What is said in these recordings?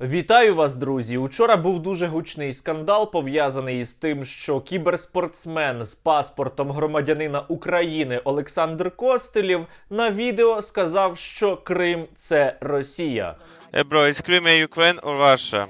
Вітаю вас, друзі! Учора був дуже гучний скандал пов'язаний із тим, що кіберспортсмен з паспортом громадянина України Олександр Костелів на відео сказав, що Крим це Росія. Hey bro, is Crimea Ukraine or Russia?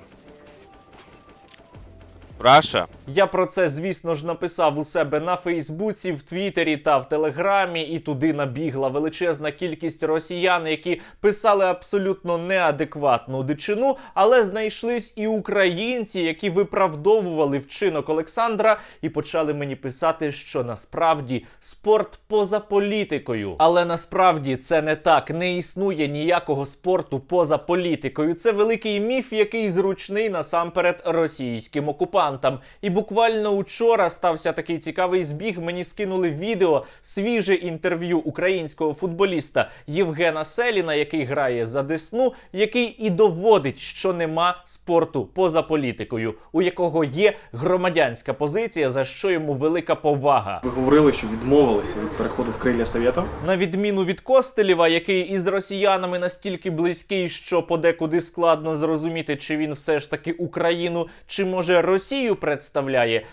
Russia? Я про це, звісно ж, написав у себе на Фейсбуці, в Твіттері та в Телеграмі, і туди набігла величезна кількість росіян, які писали абсолютно неадекватну дичину, але знайшлись і українці, які виправдовували вчинок Олександра і почали мені писати, що насправді спорт поза політикою. Але насправді це не так. Не існує ніякого спорту поза політикою. Це великий міф, який зручний насамперед російським окупантам. І буквально учора стався такий цікавий збіг. Мені скинули відео, свіже інтерв'ю українського футболіста Євгена Селіна, який грає за Десну, який і доводить, що нема спорту поза політикою, у якого є громадянська позиція, за що йому велика повага. Ви говорили, що відмовилися від переходу в крилля Совєта. На відміну від Костелєва, який із росіянами настільки близький, що подекуди складно зрозуміти, чи він все ж таки Україну, чи може Росію представляє,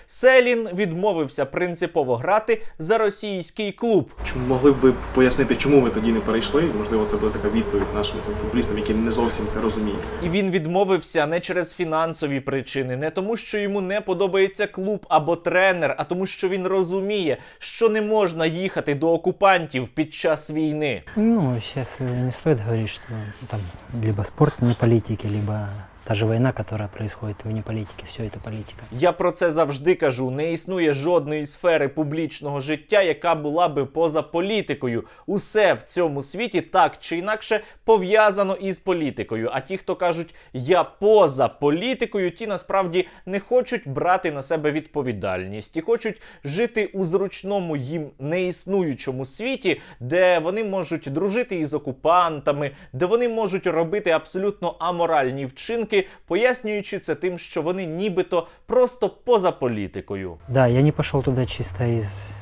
Селін відмовився принципово грати за російський клуб. Чи могли б ви пояснити, чому ви тоді не перейшли? Можливо, це буде така відповідь нашим цим футболістам, які не зовсім це розуміють. І він відмовився не через фінансові причини, не тому, що йому не подобається клуб або тренер, а тому, що він розуміє, що не можна їхати до окупантів під час війни. Ну, сейчас не стоит говорить, что там либо спорт не политики, либо та же война, которая происходит вне политики, все это политика. Я про це завжди кажу. Не існує жодної сфери публічного життя, яка була би поза політикою. Усе в цьому світі так чи інакше пов'язано із політикою. А ті, хто кажуть я поза політикою, ті насправді не хочуть брати на себе відповідальність і хочуть жити у зручному їм неіснуючому світі, де вони можуть дружити із окупантами, де вони можуть робити абсолютно аморальні вчинки, пояснюючи це тим, що вони нібито просто поза політикою. Да, я не пошел туда чисто из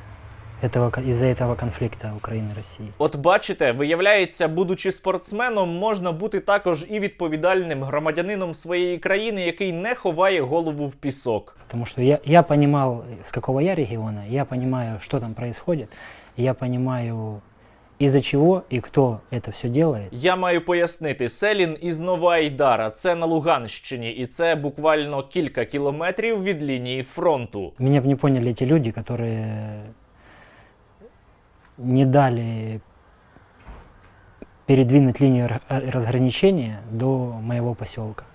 этого, ко- из-за этого конфликта Украины и России. От бачите, виявляється, будучи спортсменом, можна бути також і відповідальним громадянином своєї країни, який не ховає голову в пісок. Потому что я, я понимал, с какого я региона, я понимаю, что там происходит, и я понимаю, из-за чего и кто это все делает. Я маю пояснити, Селін із Новоайдара, це на Луганщині, і це буквально кілька кілометрів від лінії фронту. Меня бы не поняли эти люди, которые не дали передвинуть линию ра- э, разграничения до моего поселка.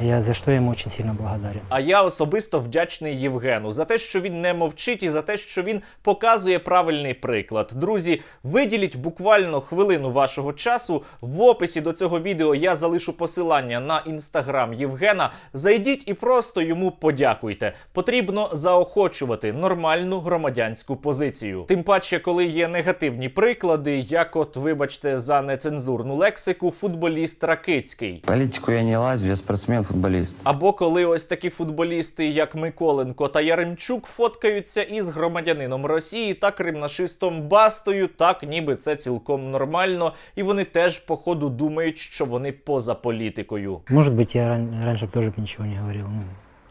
Я за что я ему очень сильно благодарен. А я особисто вдячний Євгену за те, що він не мовчить, і за те, що він показує правильний приклад. Друзі, виділіть буквально хвилину вашого часу. В описі до цього відео я залишу посилання на інстаграм Євгена. Зайдіть і просто йому подякуйте. Потрібно заохочувати нормальну громадянську позицію. Тим паче, коли є негативні приклади, як от, вибачте, за нецензурну лексику, футболіст Ракицький. В Политику я не лазю, я спортсмен, футболист. Або коли ось такі футболісти, як Миколенко та Яремчук, фоткаються із громадянином Росії та кримнашистом Бастою, так ніби це цілком нормально, і вони теж, походу, думають, що вони поза політикою. Может быть, я ран- раньше бы тоже ничего не говорил. Ну,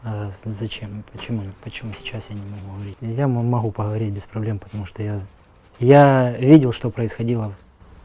а зачем? Почему? Почему сейчас я не могу говорить? Я м- могу поговорить без проблем, потому что я, я видел, что происходило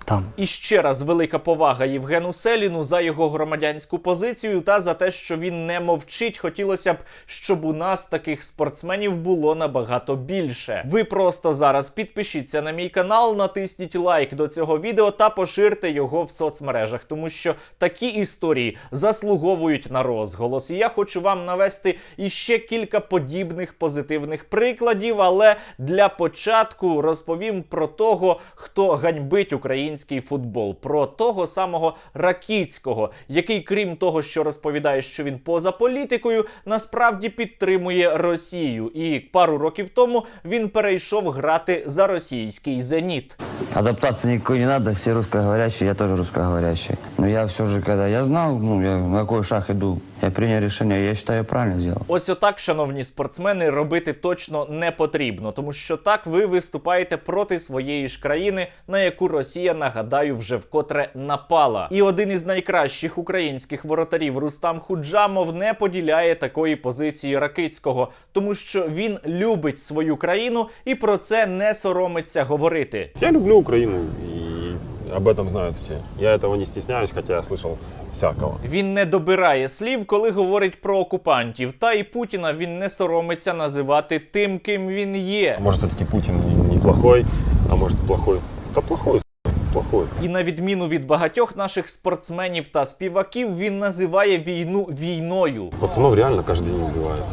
там. І ще раз велика повага Євгену Селіну за його громадянську позицію та за те, що він не мовчить. Хотілося б, щоб у нас таких спортсменів було набагато більше. Ви просто зараз підпишіться на мій канал, натисніть лайк до цього відео та поширте його в соцмережах, тому що такі історії заслуговують на розголос. І я хочу вам навести іще кілька подібних позитивних прикладів. Але для початку розповім про того, хто ганьбить український футбол, про того самого Ракіцького, який, крім того, що розповідає, що він поза політикою, насправді підтримує Росію. І пару років тому він перейшов грати за російський зеніт. Адаптации никакой не надо, все русскоговорящие, я тоже русскоговорящий. Но я все же, когда я знал, ну, я на какой шаг иду, я принял решение, я считаю, я правильно сделал. Ось отак, шановні спортсмени, робити точно не потрібно, тому що так ви виступаєте проти своєї ж країни, на яку Росія нагадаю, вже вкотре напала. І один із найкращих українських воротарів Рустам Худжамов не поділяє такої позиції Ракицького, тому що він любить свою країну і про це не соромиться говорити. Я люблю Украину, и об этом знают все. Я этого не стесняюсь, хотя я слышал всякого. Він не добирає слів, коли говорить про окупантів. Та і Путіна він не соромиться називати тим, ким він є. Может, все-таки Путин не- неплохой, а может, плохой. Да плохой, с***, плохой. І на відміну від багатьох наших спортсменів та співаків, він називає війну війною. Пацанов реально каждый день убивают.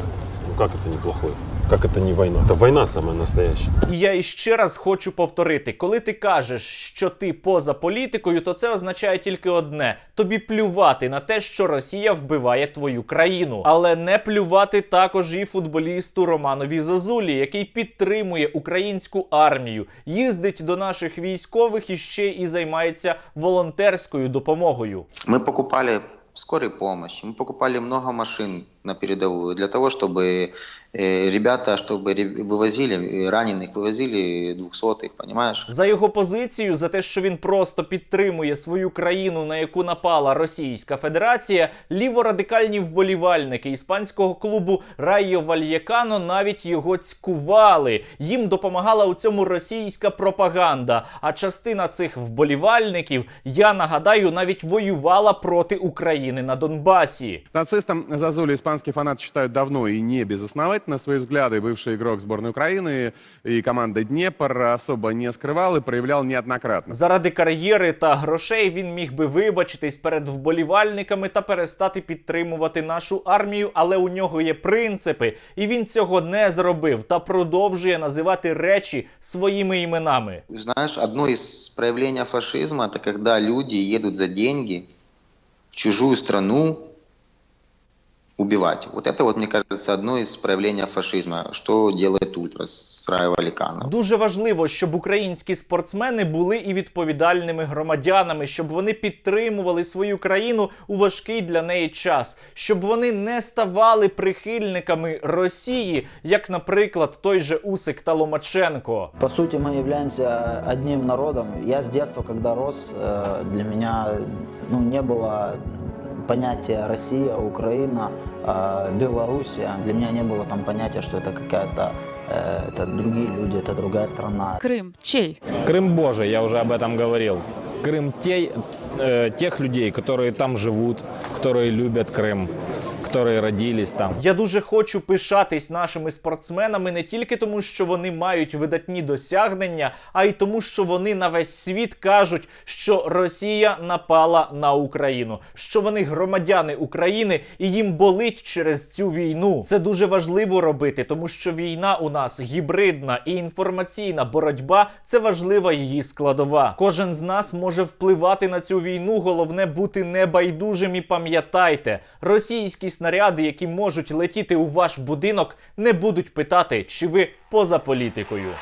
Ну как это неплохой? Как это не война? Это война самая настоящая. І я іще раз хочу повторити: коли ти кажеш, що ти поза політикою, то це означає тільки одне: тобі плювати на те, що Росія вбиває твою країну, але не плювати також і футболісту Романові Зозулі, який підтримує українську армію, їздить до наших військових і ще і займається волонтерською допомогою. Мы покупали скорой помощи, мы покупали много машин на передовую для того, чтобы э, ребята, чтобы ре- вывозили э, раненых, вывозили двухсотых, понимаешь? За його позицію, за те, що він просто підтримує свою країну, на яку напала Російська Федерація, ліворадикальні вболівальники іспанського клубу Райо Вальєкано навіть його цькували. Їм допомагала у цьому російська пропаганда. А частина цих вболівальників, я нагадаю, навіть воювала проти України на Донбасі. Нацистом Зазулю испанские фанаты считают давно и не безосновательно. Свои взгляды бывший игрок сборной Украины и команды Днепр особо не скрывал и проявлял неоднократно. Заради кар'єри та грошей він міг би вибачитись перед вболівальниками та перестати підтримувати нашу армію, але у нього є принципи, і він цього не зробив та продовжує називати речі своїми іменами. Знаешь, одно из проявлений фашизма – это когда люди едут за деньги в чужую страну убивать. Вот это вот, мне кажется, одно из проявлений фашизма, что делает Ультрас с Рао Валикано. Дуже важливо, щоб українські спортсмени були і відповідальними громадянами, щоб вони підтримували свою країну у важкий для неї час, щоб вони не ставали прихильниками Росії, як, наприклад, той же Усик та Ломаченко. По сути, мы являемся одним народом. Я с детства, когда рос, э, для меня ну, не было понятия Россия, Украина, э, Белоруссия. Для меня не было там понятия, что это какая-то э, это другие люди, это другая страна. Крым чей? Крым Божий, я уже об этом говорил. Крым те, э, тех людей, которые там живут, которые любят Крым, которые родились там. Я дуже хочу пишатись нашими спортсменами не тільки тому, що вони мають видатні досягнення, а й тому, що вони на весь світ кажуть, що Росія напала на Україну, що вони громадяни України і їм болить через цю війну. Це дуже важливо робити, тому що війна у нас гібридна і інформаційна боротьба це важлива її складова. Кожен з нас може впливати на цю війну. Головне бути небайдужим і пам'ятайте, російські снаряди, які можуть летіти у ваш будинок, не будуть питати, чи ви поза політикою.